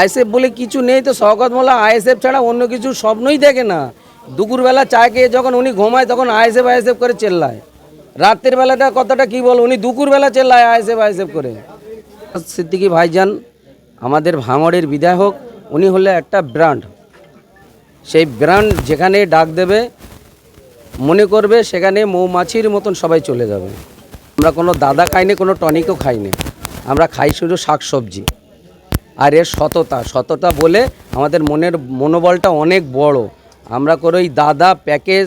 ISF বলে কিছু নেই তো শওকত মোল্লা আইএসএফ ছাড়া অন্য কিছু স্বপ্নই দেখে না। দুপুরবেলা চা খেয়ে যখন উনি ঘুমায় তখন আইএসএফ আইএসএফ করে চেল্লায়। রাতের বেলাটা কথাটা কি বল? উনি দুপুরবেলা চেল্লায় আইএসএফ আইএসএফ করে। সিদ্দিকি ভাইজান, আমাদের ভাঙড়ের বিধায়ক, উনি হলে একটা ব্র্যান্ড। সেই ব্র্যান্ড যেখানে ডাক দেবে, মনে করবে সেখানে মৌমাছির মতন সবাই চলে যাবে। আমরা কোনো দাদা খাইনি, কোনো টনিকও খাইনি। আমরা খাই শুধু শাক সবজি আর এর সততা সততা বলে আমাদের মনের মনোবলটা অনেক বড়। আমরা করে ওই দাদা প্যাকেজ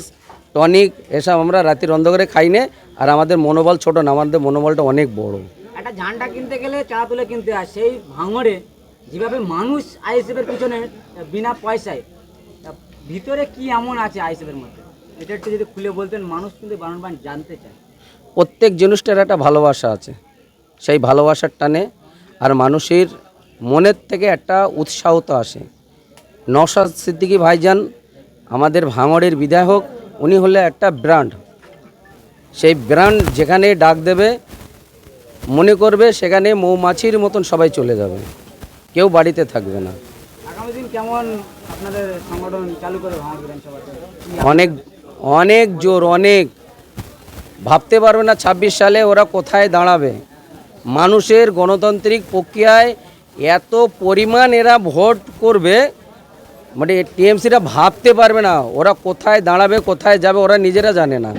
টনিক এসব আমরা রাতের অন্ধকারে খাই না আর আমাদের মনোবল ছোট না আমাদের মনোবলটা অনেক বড়। একটা ঝান্ডা কিনতে গেলে চাঁদা তুলে কিনতে হয় সেই ভাঙড়ে যেভাবে মানুষ আইএসএফের পিছনে বিনা পয়সায় ভিতরে কি এমন আছে আইএসএফের মধ্যে? এটা একটু যদি খুলে বলতেন মানুষ কিন্তু বারবার জানতে চায়। প্রত্যেক জিনিসটার একটা ভালোবাসা আছে। সেই ভালোবাসার টানে আর মানুষের মনের থেকে একটা উৎসাহ তো আসে। নওশাদ সিদ্দিকী ভাইজান আমাদের ভাঙড়ের বিধায়ক উনি হলে একটা ব্র্যান্ড। সেই ব্র্যান্ড যেখানে ডাক দেবে মনে করবে সেখানে মৌমাছির মতন সবাই চলে যাবে। কেউ বাড়িতে থাকবে না। কেমন আপনাদের সংগঠন চালু করে ভাঙড় বিধানসভাতে কি অনেক অনেক জোর অনেক। ভাবতে পারবে না ছাব্বিশ সালে ওরা কোথায় দাঁড়াবে। মানুষের গণতান্ত্রিক প্রক্রিয়ায় এত পরিমাণ এরা ভোট করবে মানে টিএমসিরা ভাবতে পারবে না ওরা কোথায় দাঁড়াবে কোথায় যাবে ওরা নিজেরা জানে না।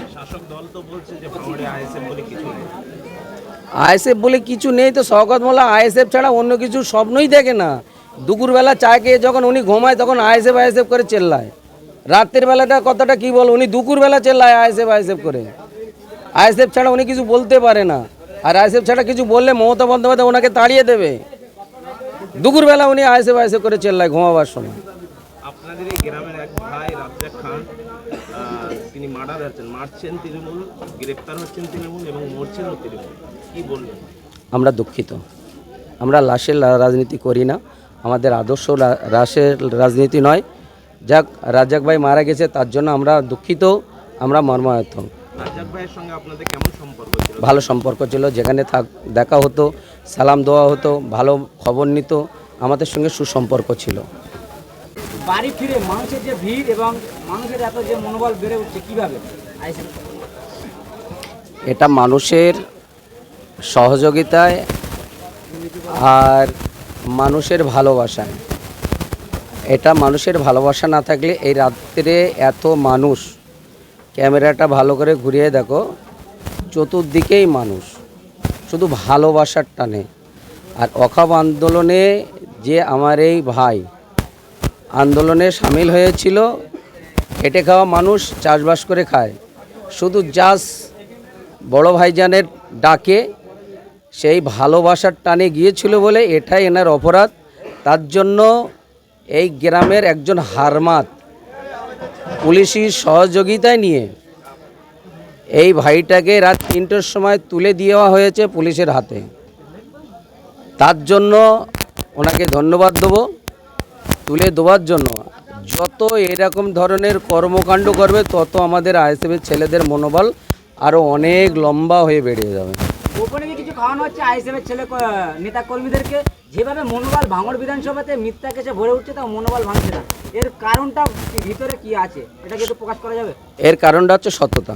আইএসএফ বলে কিছু নেই তো শওকত মোল্লা আইএসএফ ছাড়া অন্য কিছু স্বপ্নই দেখে না। দুপুরবেলা চা খেয়ে যখন উনি ঘুমায় তখন আইএসএফ আইএসএফ করে চেল্লায়। রাতের বেলাটা কথাটা কি বল উনি দুপুরবেলা চেল্লায় আইএসএফ আইএসএফ করে। আইএসএফ ছাড়া উনি কিছু বলতে পারে না। আর আইএসএফ ছাড়া কিছু বললে মমতা বন্দ্যোপাধ্যায় ওনাকে তাড়িয়ে দেবে। দুপুরবেলা উনি আয়সে আইএসএফ করে চেল্লায় ঘুমাবার সময়। আপনাদের এই গ্রামের এক ভাই রাজ্জাক খান তিনি মার্ডার হচ্ছেন মারছেন তৃণমূল গ্রেপ্তার হচ্ছেন তৃণমূল এবং মরছেনও তৃণমূল। কি বলবেন? আমরা দুঃখিত। আমরা লাশের রাজনীতি করি না। আমাদের আদর্শ রাশের রাজনীতি নয়। যাক রাজাক ভাই মারা গেছে তার জন্য আমরা দুঃখিত আমরা মর্মায়ত রাজ্জাক ভাইয়ের সঙ্গে আপনাদের কেমন সম্পর্ক? ভালো সম্পর্ক ছিল যেখানে থাক দেখা হতো সালাম দেওয়া হতো ভালো খবর নিত আমাদের সঙ্গে সুসম্পর্ক ছিল। বাড়ি ফিরে মানুষের যে ভিড় এবং মানুষের এত যে মনোবল বেড়ে উঠছে কীভাবে? এটা মানুষের সহযোগিতায় আর মানুষের ভালোবাসায়। এটা মানুষের ভালোবাসা না থাকলে এই রাত্রে এত মানুষ ক্যামেরাটা ভালো করে ঘুরিয়ে দেখো চতুর্দিকেই মানুষ। শুধু ভালোবাসার টানে। আর অখাব আন্দোলনে যে আমার এই ভাই আন্দোলনে সামিল হয়েছিল খেটে খাওয়া মানুষ চাষবাস করে খায়। শুধু জাস্ট বড় ভাইজানের ডাকে সেই ভালোবাসার টানে গিয়েছিল বলে এটাই এনার অপরাধ। তার জন্য এই গ্রামের একজন হারমাত পুলিশি সহযোগিতায় নিয়ে এই ভাইটাকে রাত তিনটের সময় তুলে দেওয়া হয়েছে পুলিশের হাতে। তার জন্য ওনাকে ধন্যবাদ দেবো। তুলে দেওয়ার জন্য। যত এরকম ধরনের কর্মকাণ্ড করবে তত আমাদের আইএসএফের ছেলেদের মনোবল আরও অনেক লম্বা হয়ে বেড়ে যাবে। গোপনে কি কিছু খাওয়ানো হচ্ছে আইএসএফের ছেলে নেতা কর্মীদেরকে যেভাবে মনোবল ভাঙড় বিধানসভাতে মিথ্যা কেসে ভরে উঠছে তা মনোবল ভাঙছে না। এর কারণটা ভিতরে কি আছে? এটাকে একটু প্রকাশ করা যাবে? এর কারণটা হচ্ছে সততা